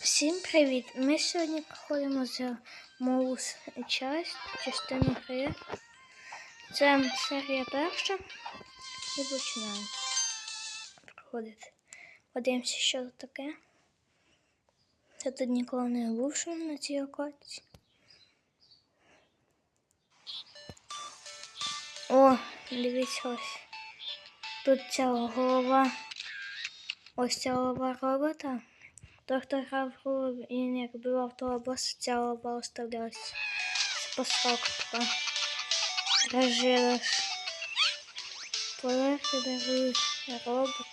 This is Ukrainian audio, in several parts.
Всім привіт! Ми сьогодні проходимо за мову часть, частину гри. Це серія перша. І починаємо проходити. Подивимося, що тут таке. Я тут ніколи не був що на цій околиці. О, дивіться ось. Тут ця голова. Ось ця голова робота. Той, хто грав в гру, і не вбивав того боса, ця голова оставлялась. Посрок така. Розжириш. Поверхи дарують робот.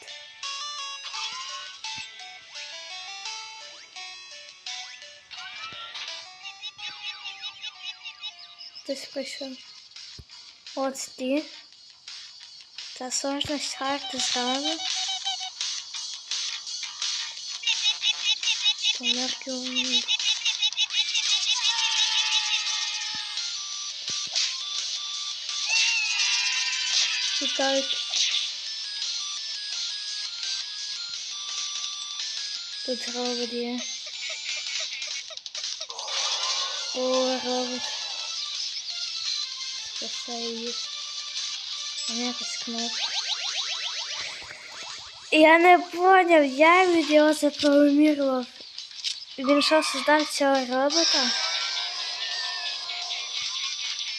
Хтось прийшов. От стіль. Та сложність карти зразу. Померки умеют. Читают. Тут робот є. О, робот. Спасає їх. А не якась кнопка. Я не понял, я відео запрограммировал. Він що создав цього робота?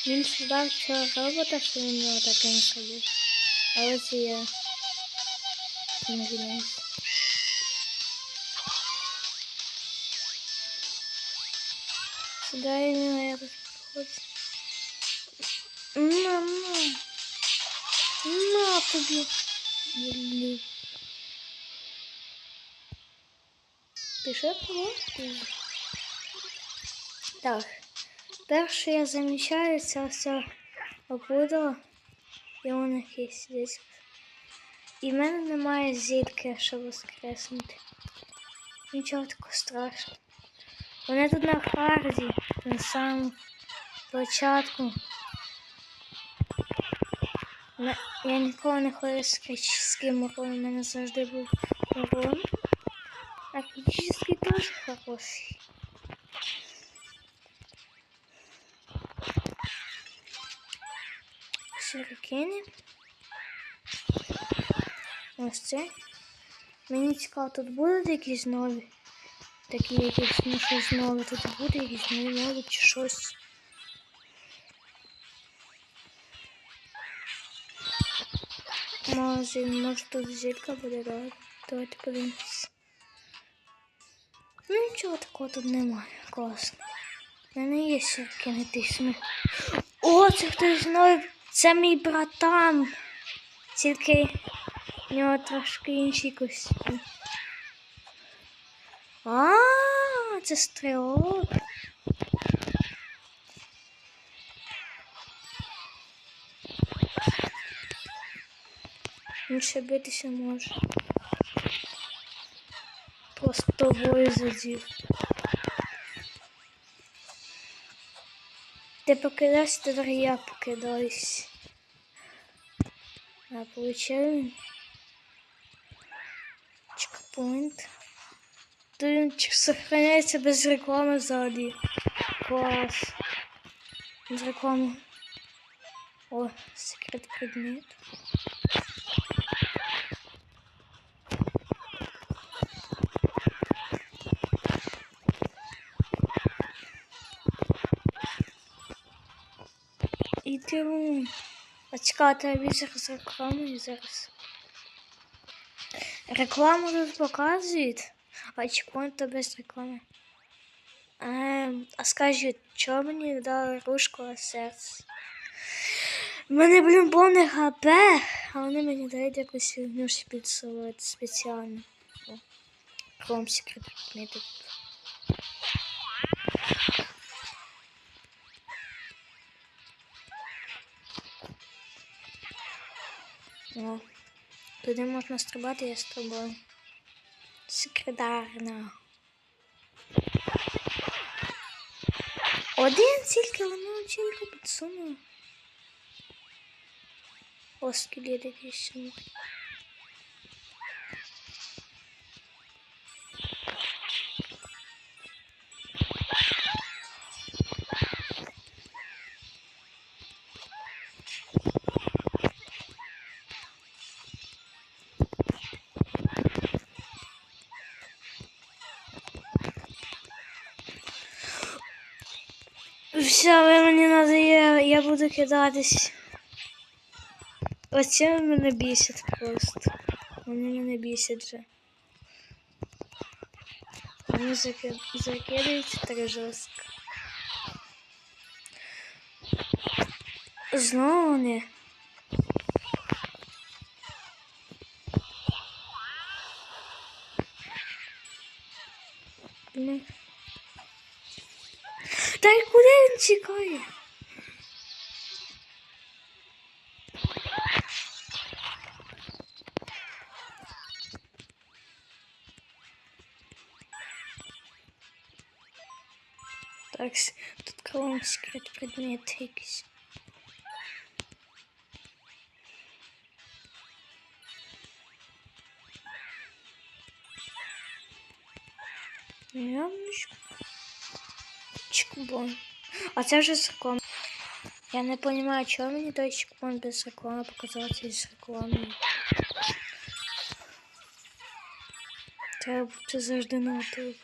Він создав цього робота, що він його таке не ходив. Але це я не знаюсь. Сюди іменно я тут приходжу. На, на. На тобі. Блін. Пішов просто. Так. Перше я замічаю, це все опудало. І у них є десь. І в мене немає зірки, щоб воскреснути. Нічого такого страшного. Вони тут на фарзі, на самому початку. Я ніколи не ходив з критичним уроном, у мене завжди був урон. Хороший. Сюрикени. Ось це. Мені цікаво, тут будуть якісь нові. Такі якісь ну щось нове. Тут буде якісь нові нові чи щось. Може, може тут зірка буде, давай- давайте подивимось. Ну нічого такого тут немає. Класно. У мене є ще кинетичне. О, це хтось знову. Це мій братан. Тільки в нього трошки інший костюм. А, це стрілок. Він ще битися може. Просто тобою задів. Ти покидаєш, тепер я покидаюсь. А получаю чекпоинт. Тут він ч- сохраняється без реклами взагалі. Клас. Без реклами. О, секрет предмет. Ідемо. А цікаво, телевізор з рекламою зараз. Рекламу тут показують, а чекпоінт без реклами. Ем, а скажіть, чого мені дали рушку на серце? У мене, блін, повне ХП, а вони мені дають якусь фігню шпіцувати спеціально. Chrome Secret предмети. О, туди можна стрибати, я стрибаю. Секретарна. Один тільки воно тільки підсунуло. О, скелет якийсь. Все, ви мені надає, я буду кидатись. Оце мене бісить просто. Вони мене бісять вже. Вони заки... так жорстко. Знову вони. Та й куди він тікає? Так, с- тут колонки скрыть предмети якісь. Ямочку. Чекбон. А це вже з реклами. Я не розумію, чого мені той чекбон без реклами показався з рекламою. Треба бути завжди на типу.